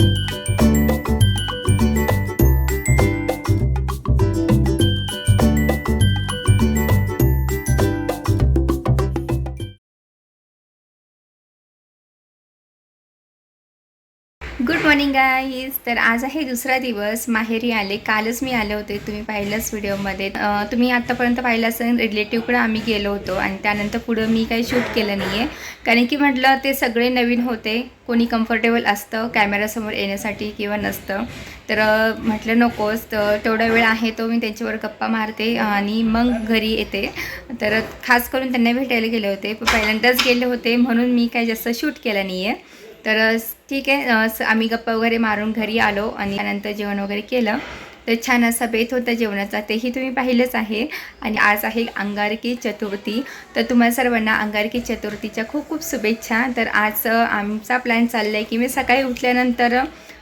Thank you good morning guys तर आज आहे दुसरा दिवस. माहेरी आले. कालच मी आले होते. तुम्ही पाहिलंच व्हिडिओमध्ये. तुम्ही आत्तापर्यंत पाहिलं असेल रिलेटिव्हकडे आम्ही गेलो होतो आणि त्यानंतर पुढं मी काही शूट केलं नाही आहे कारण की म्हटलं ते सगळे नवीन होते. कोणी कम्फर्टेबल असतं कॅमेरासमोर येण्यासाठी किंवा नसतं. तर म्हटलं नकोच तर तेवढा वेळ आहे तो मी त्यांच्यावर गप्पा मारते आणि मग घरी येते. तर खास करून त्यांना भेटायला गेले होते. पण पहिल्यांदाच गेले होते म्हणून मी काही जास्त शूट केलं नाही आहे तर ठीक आहे. आम्ही गप्पा वगैरे मारून घरी आलो आणि त्यानंतर जेवण वगैरे केलं. तर छान असा बेत होता जेवणाचा. तेही तुम्ही पाहिलंच आहे. आणि आज आहे अंगारकी चतुर्थी. तर तुम्हाला सर्वांना अंगारकी चतुर्थीच्या खूप खूप शुभेच्छा. तर आज आमचा प्लॅन चालला आहे की मी सकाळी उठल्यानंतर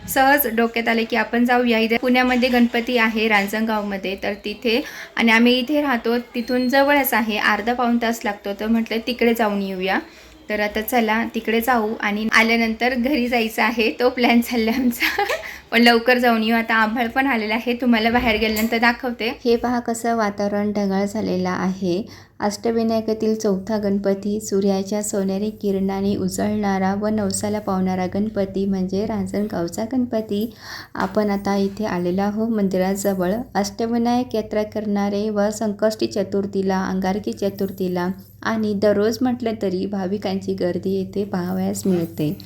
सहज डोक्यात आले की आपण जाऊया. इथे पुण्यामध्ये गणपती आहे रांजणगावमध्ये. तर तिथे आणि आम्ही इथे राहतो. तिथून जवळच आहे. अर्धा पाऊण तास लागतो. तर म्हटलं तिकडे जाऊन येऊया. तर आता चला तिकडे जाऊ आणि आल्यानंतर घरी जायचं आहे. तो प्लॅन चालला आमचा. पण लवकर जाऊन येऊ. आता आभाळ पण आलेला आहे. तुम्हाला बाहेर गेल्यानंतर दाखवते. हे पहा कसं वातावरण ढगाळ झालेलं आहे. अष्टविनायकातील चौथा गणपती सूर्याच्या सोनेरी किरणाने उजळणारा व नवसाला पावणारा गणपती म्हणजे रांजणगावचा गणपती. आपण आता इथे आलेलो आहो मंदिराजवळ. अष्टविनायक यात्रा करणारे व संकष्टी चतुर्थीला अंगारकी चतुर्थीला आणि दररोज म्हटलं तरी भाविकांची गर्दी येथे पाहावयास मिळते.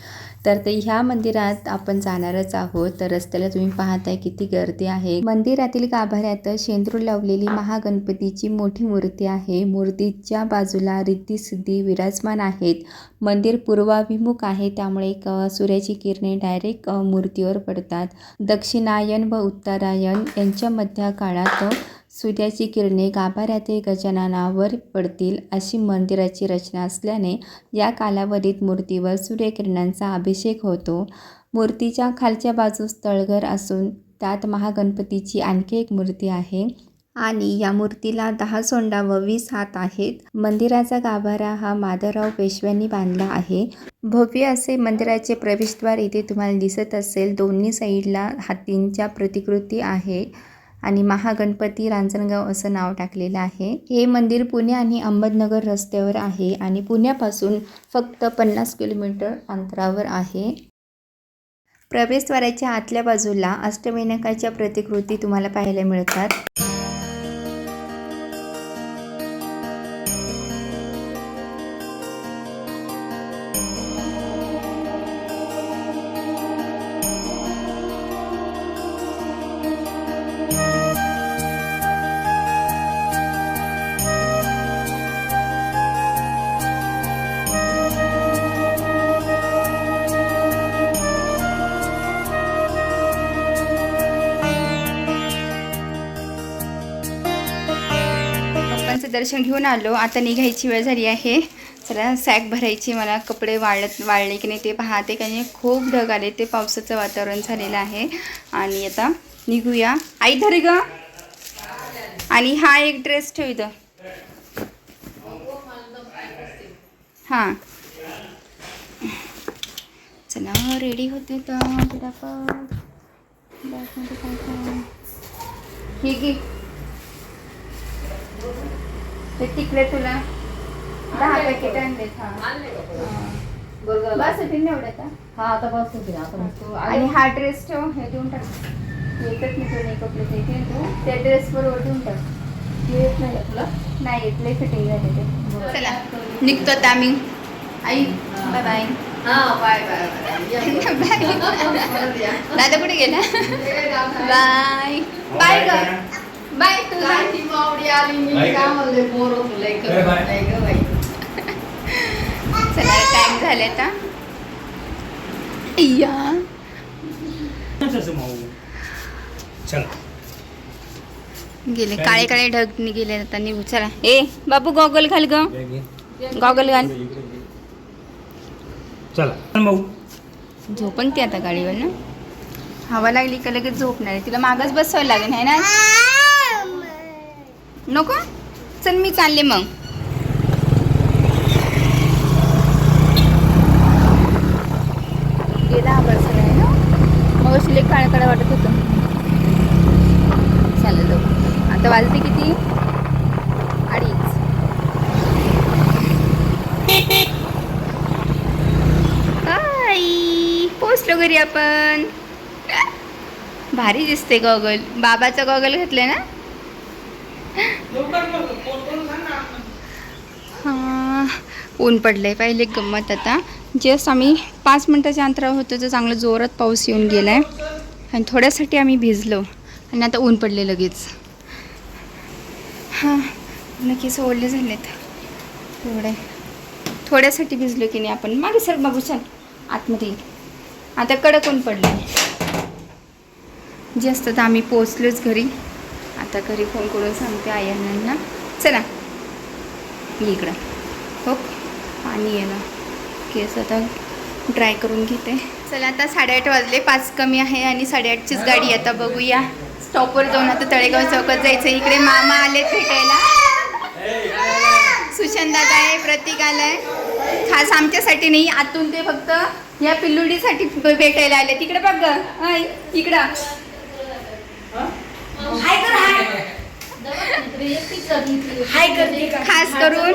तर ते ह्या मंदिरात आपण जाणारच आहोत. तर रस्त्याला तुम्ही पाहताय किती गर्दी आहे. मंदिरातील गाभाऱ्यात शेंदूर लावलेली महागणपतीची मोठी मूर्ती आहे. मूर्तीच्या बाजूला रिद्धी सिद्धी विराजमान आहेत. मंदिर पूर्वाभिमुख आहे. त्यामुळे एक सूर्याची किरणे डायरेक्ट मूर्तीवर पडतात. दक्षिणायन व उत्तरायण यांच्या मध्य काळात सूर्याची किरणे गाभाऱ्यातील गजाननावर पडतील अशी मंदिराची रचना असल्याने या कालावधीत मूर्तीवर सूर्यकिरणांचा अभिषेक होतो. मूर्तीच्या खालच्या बाजूस तळघर असून त्यात महागणपतीची आणखी एक मूर्ती आहे आणि या मूर्तीला दहा सोंडा व वीस हात आहेत. मंदिराचा गाभारा हा माधवराव पेशव्यांनी बांधला आहे. भव्य असे मंदिराचे प्रवेशद्वार इथे तुम्हाला दिसत असेल. दोन्ही साईडला हातींच्या प्रतिकृती आहे. आणि महागणपती रांजणगाव असं नाव टाकलेलं आहे. हे मंदिर पुणे आणि अहमदनगर रस्त्यावर आहे आणि पुण्यापासून फक्त पन्नास किलोमीटर अंतरावर आहे. प्रवेशद्वाराच्या आतल्या बाजूला अष्टविनायकाच्या प्रतिकृती तुम्हाला पाहायला मिळतात. देवांचं दर्शन घेऊन आलो. आता निघायची वेळ झाली आहे. चला सॅक भरायची. मला कपडे वाळत वाळले की नाही ते पाहते कारण खूप ढग आले. ते पावसाचं वातावरण झालेलं आहे. आणि आता निघूया. आई धरे ग. आणि हा एक ड्रेस ठेव इथं. हां. चला रेडी होते तर पटापट बॅगमध्ये काय काय? हे घे. ते तिकडे तुला? दहा पॅकेट आणले बस होती ना एवढ्या का हा आता बस होते आता मस्त आणि हा ड्रेस ठेव हे देऊन टाक. येतच नाही तुला कपडे ते त्या ड्रेस बरोबर देऊन टाक. येत नाही तुला? नाही येत लय फिटिंग झाले ते. चला निघतो आता आम्ही. आई बाय बाय हा बाय बाय दादा कुठे गेला? बाय बाय ग बाय तू. जा. मावडी आली मी काय म्हणले लय करत नाही ग बाई. चला टाइम झाले आता. या चला. गेले काळे काळे ढग निघेले आता निघू चला. ए बाबू गॉगल घाल ग. गॉगल घाल. चला. झोपण ती आता गाडीवर ना हवा लागली का लगेच झोपणार आहे? तिला मागच बसवायला लागेल आहे ना? नको? चल मी चालले मग. गेला सगळा आहे ना लई काळं काळं वाटत होतं. चालेल आता वाजते किती? अडीच. आई पोचलो घरी आपण. भारी दिसते गॉगल. बाबाचा गॉगल घातलाय ना? हां ऊन आहे पहिले गंमत आता. जस्ट आम्ही पाच मिनटाच्या अंतरावर होतो तर चांगलं जोरात पाऊस येऊन गेला आहे आणि थोड्यासाठी आम्ही भिजलो. आणि आता ऊन पडले लगेच. हां नक्की झाले झालेत. एवढे. थोड्यासाठी भिजलो की नाही आपण. मागे सर बाबू चल आतमध्ये आता कडक ऊन पडलं जास्त तर आम्ही पोचलोच घरी. आता घरी फोन करून सांगते आयांना चला इकडं. हो पाणी आहे ना. केस आता ड्राय करून घेते. चला आता साडेआठ वाजले पाच कमी आहे आणि साडेआठचीच गाडी आता बघूया. स्टॉपवर जाऊन आता तळेगाव चौकात जायचं इकडे मामा आले भेटायला. सुशांत दादा आहे प्रतीक आलाय. खास आमच्यासाठी नाही आतून ते फक्त या पिल्लुडीसाठी भेटायला आले. तिकडे बघ इकडं. हाय इकडं खास करून.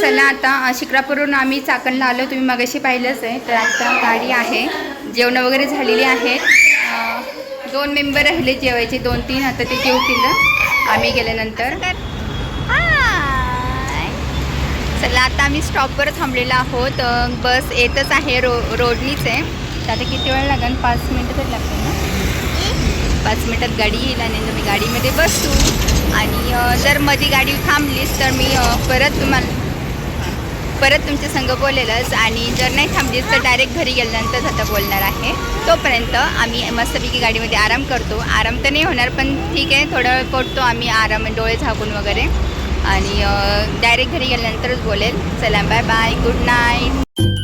चला आता अ, शिक्रापूरवरून आम्ही चाकणला आलो. तुम्ही मगाशी पाहिलंच आहे. तर आता गाडी आहे. जेवणं वगैरे झालेली आहेत दोन मेंबर राहिले जेवायचे. दोन तीन. आता ते जेवतील आम्ही गेल्यानंतर. चला आता आम्ही स्टॉपवर थांबलेलो आहोत. बस येतच आहे. रो रोडनीच आहे. तर आता किती वेळ लागेल पाच मिनटं तरी लागतील ना? पाच मिनटात गाडी येईल आणि नंतर मी गाडीमध्ये बसू. आणि जर मधी गाडी थांबलीच तर मी परत तुम्हाला परत तुमच्या संग बोलेलच. आणि जर नाही थांबलीच तर डायरेक्ट घरी गेल्यानंतर आता बोलणार आहे. तोपर्यंत आम्ही मस्तपैकी गाडीमध्ये आराम करतो. आराम तर नाही होणार पण ठीक आहे. थोडा वेळ पडतो आम्ही आराम डोळे झाकून वगैरे. आणि डायरेक्ट घरी गेल्यानंतरच बोलेल. चला बाय बाय गुड नाईट.